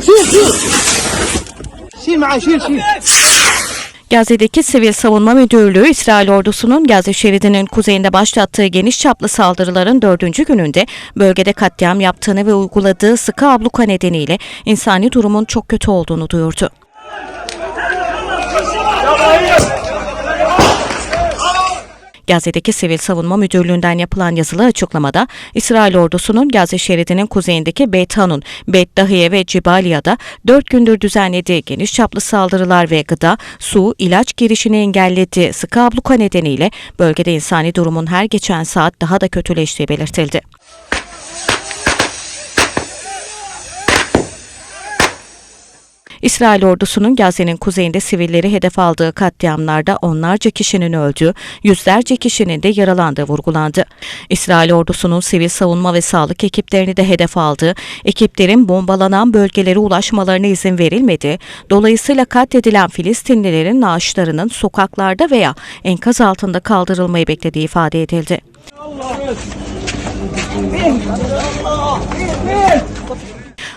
Şir şir. Şir ma'a şir şir. Gazze'deki Sivil Savunma Müdürlüğü İsrail ordusunun Gazze şeridinin kuzeyinde başlattığı geniş çaplı saldırıların dördüncü gününde bölgede katliam yaptığını ve uyguladığı sıkı abluka nedeniyle insani durumun çok kötü olduğunu duyurdu. Gazze'deki Sivil Savunma Müdürlüğü'nden yapılan yazılı açıklamada İsrail ordusunun Gazze şeridinin kuzeyindeki Beit Hanun, Beit Dahiye ve Cibaliya'da dört gündür düzenlediği geniş çaplı saldırılar ve gıda, su, ilaç girişini engellediği sıkı abluka nedeniyle bölgede insani durumun her geçen saat daha da kötüleştiği belirtildi. İsrail ordusunun Gazze'nin kuzeyinde sivilleri hedef aldığı katliamlarda onlarca kişinin öldüğü, yüzlerce kişinin de yaralandığı vurgulandı. İsrail ordusunun sivil savunma ve sağlık ekiplerini de hedef aldığı, ekiplerin bombalanan bölgelere ulaşmalarına izin verilmedi. Dolayısıyla katledilen Filistinlilerin naaşlarının sokaklarda veya enkaz altında kaldırılmayı beklediği ifade edildi.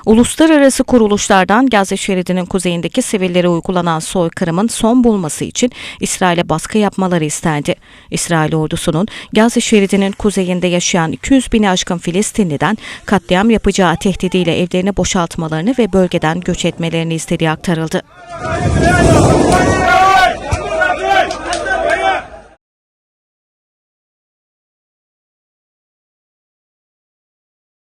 Uluslararası kuruluşlardan Gazze şeridinin kuzeyindeki sivillere uygulanan soykırımın son bulması için İsrail'e baskı yapmaları istendi. İsrail ordusunun Gazze şeridinin kuzeyinde yaşayan 200 bini aşkın Filistinliden katliam yapacağı tehdidiyle evlerini boşaltmalarını ve bölgeden göç etmelerini istediği aktarıldı.